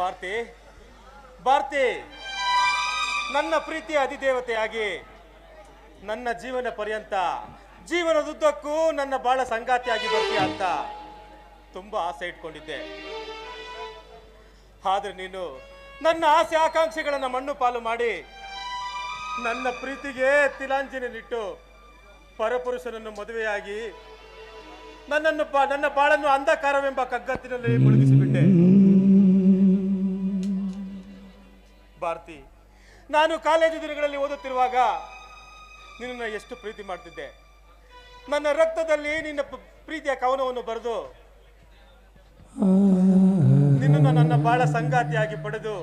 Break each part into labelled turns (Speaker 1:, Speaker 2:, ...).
Speaker 1: ಭಾರತಿ. ಭಾರತಿ, ನನ್ನ ಪ್ರೀತಿಯ ಅಧಿದೇವತೆಯಾಗಿ ನನ್ನ ಜೀವನ ಪರ್ಯಂತ ಜೀವನದುದ್ದಕ್ಕೂ ನನ್ನ ಬಾಳ ಸಂಗಾತಿಯಾಗಿ ಬರ್ತೀಯ ಅಂತ ತುಂಬಾ ಆಸೆ ಇಟ್ಕೊಂಡಿದ್ದೆ. ಆದ್ರೆ ನೀನು ನನ್ನ ಆಸೆ ಆಕಾಂಕ್ಷೆಗಳನ್ನ ಮಣ್ಣು ಪಾಲು ಮಾಡಿ ನನ್ನ ಪ್ರೀತಿಗೆ ತಿಲಾಂಜಲಿನಿಟ್ಟು ಪರಪುರುಷನನ್ನು ಮದುವೆಯಾಗಿ ನನ್ನನ್ನು ನನ್ನ ಬಾಳನ್ನು ಅಂಧಕಾರವೆಂಬ ಕಗ್ಗತ್ತಿನಲ್ಲಿ ಮುಳುಗಿಸಿಬಿಟ್ಟೆ. ಭಾರತಿ, ನಾನು ಕಾಲೇಜು ದಿನಗಳಲ್ಲಿ ಓದುತ್ತಿರುವಾಗ ನಿನ್ನನ್ನು ಎಷ್ಟು ಪ್ರೀತಿ ಮಾಡ್ತಿದ್ದೆ. ನನ್ನ ರಕ್ತದಲ್ಲಿ ನಿನ್ನ ಪ್ರೀತಿಯ ಕವನವನ್ನು ಬರೆದು ನಿನ್ನನ್ನು ನನ್ನ ಬಾಳ ಸಂಗಾತಿಯಾಗಿ ಪಡೆದು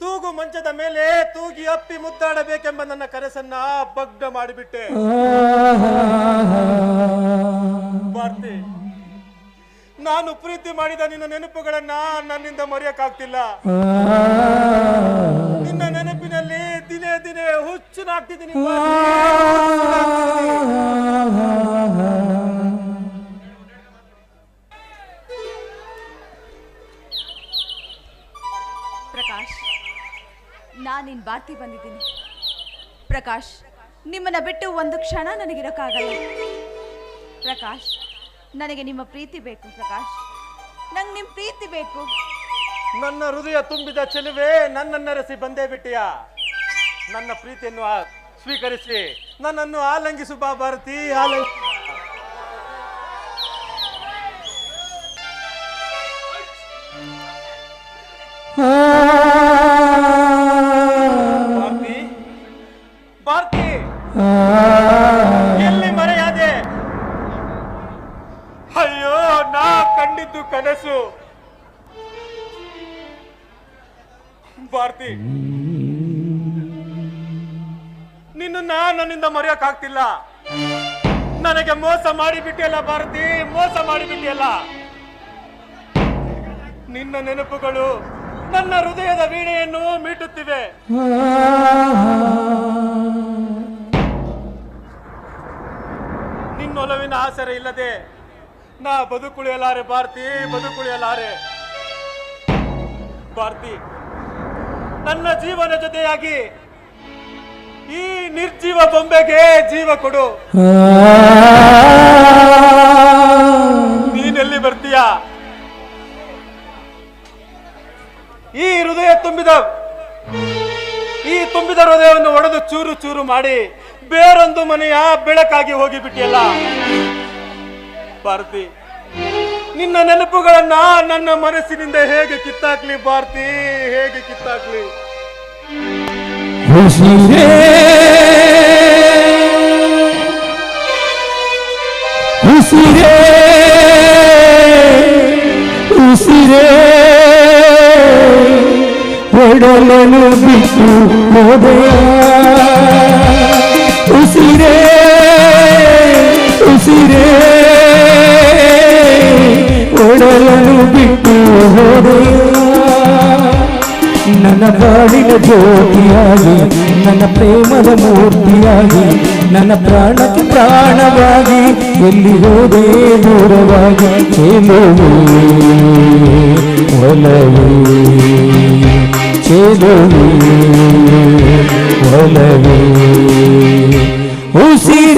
Speaker 1: ತೂಗು ಮಂಚದ ಮೇಲೆ ತೂಗಿ ಅಪ್ಪಿ ಮುದ್ದಾಡಬೇಕೆಂಬ ನನ್ನ ಕನಸನ್ನ ಭಗ್ನ ಮಾಡಿಬಿಟ್ಟೆ. ಭಾರತಿ ನಾನು ಪ್ರೀತಿ ಮಾಡಿದ ನಿನ್ನ ನೆನಪುಗಳನ್ನ ನನ್ನಿಂದ ಮರೆಯಕ್ಕಾಗ್ತಿಲ್ಲ. ನಿನ್ನ ನೆನಪಿನಲ್ಲಿ ದಿನೇ ದಿನೇ ಹುಚ್ಚನಾಗ್ತಿದ್ದೀನಿ.
Speaker 2: ಪ್ರಕಾಶ್ ನಾನು ಬಾತಿ ಬಾರ್ತಿ ಬಂದಿದ್ದೀನಿ. ಪ್ರಕಾಶ್ ನಿಮ್ಮನ್ನ ಬಿಟ್ಟು ಒಂದು ಕ್ಷಣ ನನಗಿರೋಕ್ಕಾಗಲ್ಲ. ಪ್ರಕಾಶ್ ನನಗೆ ನಿಮ್ಮ ಪ್ರೀತಿ ಬೇಕು, ಪ್ರಕಾಶ್. ನಂಗೆ ನಿಮ್ಮ ಪ್ರೀತಿ ಬೇಕು.
Speaker 1: ನನ್ನ ಹೃದಯ ತುಂಬಿದ ಚೆಲುವೆ ನನ್ನನ್ನರಸಿ ಬಂದೇ ಬಿಟ್ಟಿಯ? ನನ್ನ ಪ್ರೀತಿಯನ್ನು ಸ್ವೀಕರಿಸಿ. ನನ್ನನ್ನು ಆಲಂಗಿಸು ಬಾ ಭಾರತಿ, ಆಲಂಗಿ ಅಯ್ಯೋ, ನಾ ಕಂಡಿದ್ದು ಕನಸು. ಭಾರತಿ ನಿನ್ನನ್ನ ನನ್ನಿಂದ ಮರೆಯೋಕ್ಕಾಗ್ತಿಲ್ಲ ನನಗೆ ಮೋಸ ಮಾಡಿಬಿಟ್ಟಿಯಲ್ಲ ಭಾರತಿ, ಮೋಸ ಮಾಡಿಬಿಟ್ಟಿಯಲ್ಲ. ನಿನ್ನ ನೆನಪುಗಳು ನನ್ನ ಹೃದಯದ ವೀಣೆಯನ್ನು ಮೀಟುತ್ತಿವೆ. ನಿನ್ನೊಲವಿನ ಆಸರೆ ಇಲ್ಲದೆ ನಾ ಬದುಕುಳಿಯಲಾರೆ ಭಾರತಿ ಬದುಕುಳಿಯಲಾರೆ. ಭಾರತಿ, ನನ್ನ ಜೀವನ ಜೊತೆಯಾಗಿ ಈ ನಿರ್ಜೀವ ಬೊಂಬೆಗೆ ಜೀವ ಕೊಡು. ನೀನೆಲ್ಲಿ ಬರ್ತೀಯ? ಈ ಹೃದಯ ತುಂಬಿದ, ಈ ತುಂಬಿದ ಹೃದಯವನ್ನು ಒಡೆದು ಚೂರು ಚೂರು ಮಾಡಿ, ಬೇರೊಂದು ಮನೆಯ ಬೆಳಕಾಗಿ ಹೋಗಿಬಿಟ್ಟಿಯಲ್ಲ. ಭಾರತಿ ನಿನ್ನ ನೆನಪುಗಳನ್ನ ನನ್ನ ಮನಸ್ಸಿನಿಂದ ಹೇಗೆ ಕಿತ್ತಾಕ್ಲಿ ಭಾರತಿ ಹೇಗೆ ಕಿತ್ತಾಕ್ಲಿ?
Speaker 3: ಉಸಿರೇ ಉಸಿರೇ ಬಿಟ್ಟು ಹೋದೆಯ ಉಸಿರೇ ನನ್ನ ಬಾಳಿನ ಜ್ಯೋತಿಯಾಗಿ ನನ್ನ ಪ್ರೇಮದ ಮೂರ್ತಿಯಾಗಿ ನನ್ನ ಪ್ರಾಣಕ್ಕೆ ಪ್ರಾಣವಾಗಿ ಎಲ್ಲಿ ಹೋದೆ ದೂರವಾಗಿ ಚೆಲುವೆ ಒಲವೇ ಚೆಲುವೆ ಒಲವೇ ಉಸಿರೇ ಉಸಿರೇ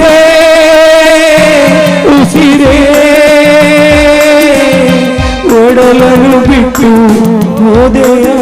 Speaker 3: ಒಡಲನು ಬಿಟ್ಟು ಹೋದೆಯ